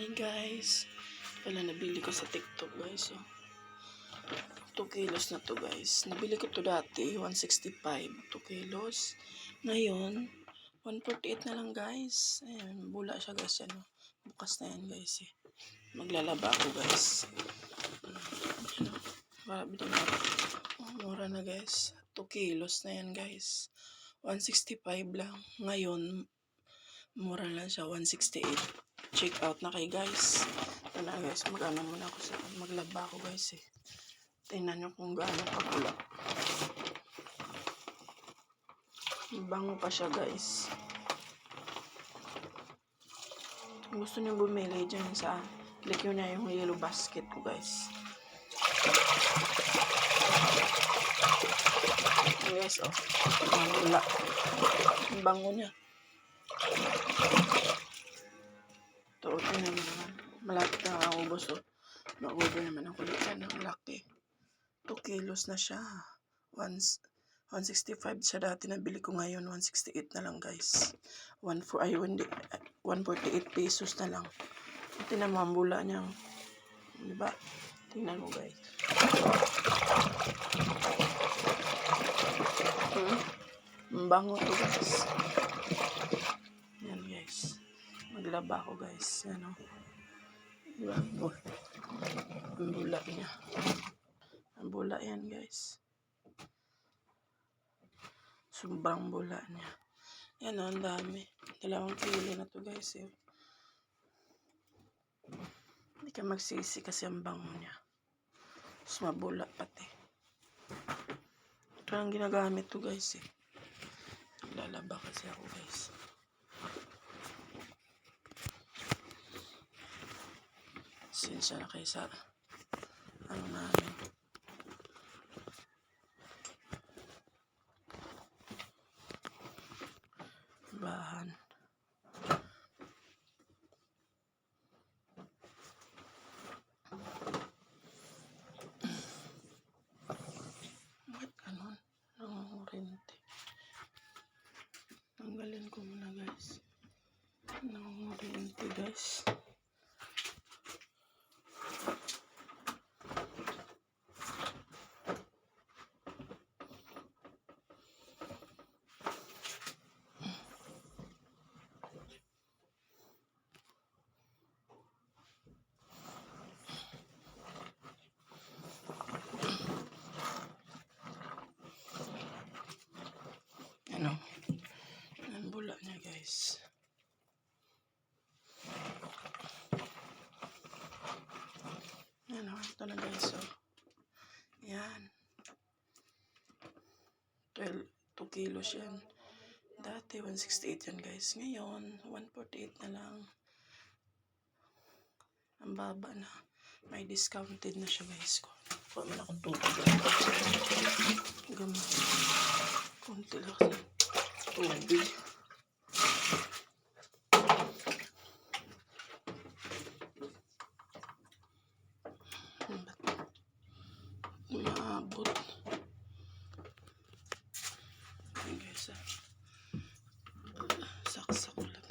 Hi guys. Wala nabili ko sa TikTok guys. Oh. 2 kilos na to guys. Nabili ko to dati. 165. 2 kilos. Ngayon, 148 na lang guys. Ayan, bula siya guys. Ano. Bukas na yan guys eh. Maglalaba ako guys. Ano. Grabe na oh, Mura na guys. 2 kilos na yan guys. 165 lang. Ngayon, mura lang siya. 168 check out na kay guys. Ito guys, mag-ano muna ako sa maglaba ako guys eh. Tingnan nyo kung gaano kapula. Bango pa siya guys. Gusto nyo bumili dyan sa click nyo na yung yellow basket ko guys. Guys oh. Ang bango niya. Ito, tingnan mo naman. Malapit na ako ubos, oh. Naubo naman ang kulit yan. Ang laki. 2 kilos na siya. Once, 165 siya dati nabili ko ngayon. 168 na lang, guys. 1, for, ay, hindi, 148 pesos na lang. Tingnan mo ang bula niya. Diba? Tingnan mo, guys. Hmm? Ang bango to, guys. Maglaba ako, guys. Oh. Ang bula niya. Ang bula yan, guys. Sobrang bula niya. Yan, oh, ang dami. Dalawang kilo na to, guys, eh. Hindi ka magsisi kasi ang bango niya. Tapos mabula pati. Ito ang ginagamit to, guys, eh. Lalaba kasi ako, guys. Sinsya na kayo sa ano namin. Bahan. Bakit ganon? Nangungurente. Tanggalin ko muna guys. Nangungurente guys. Ano? Ang bula guys. Ano, ito na guys. So, yan. 12, 2 kilos yan. Dati 168 yan guys. Ngayon, 148 na lang. Ang baba na. May discounted na siya guys. Kuha mo na akong tubig. Gamot. Kunti lang tubig. Ano ba to? Maabot. Ayan guys ah. Saksak ko lang.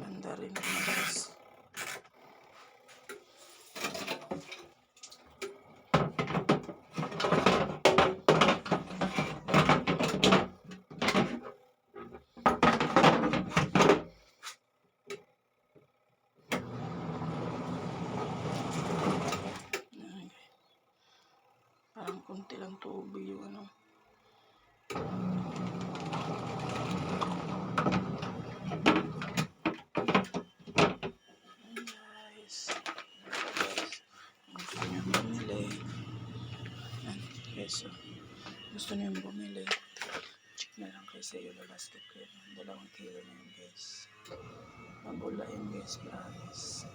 Ganda rin ang guys. Ayan, guys. Parang lang tubig yung ano. Guys. Gusto niyo bumili. Ayan, guys. Gusto niyo bumili. Check na lang kayo sa iyo. Basket ko yun. Dalawang kilo na yun, guys. Mabula yun, guys. Promise.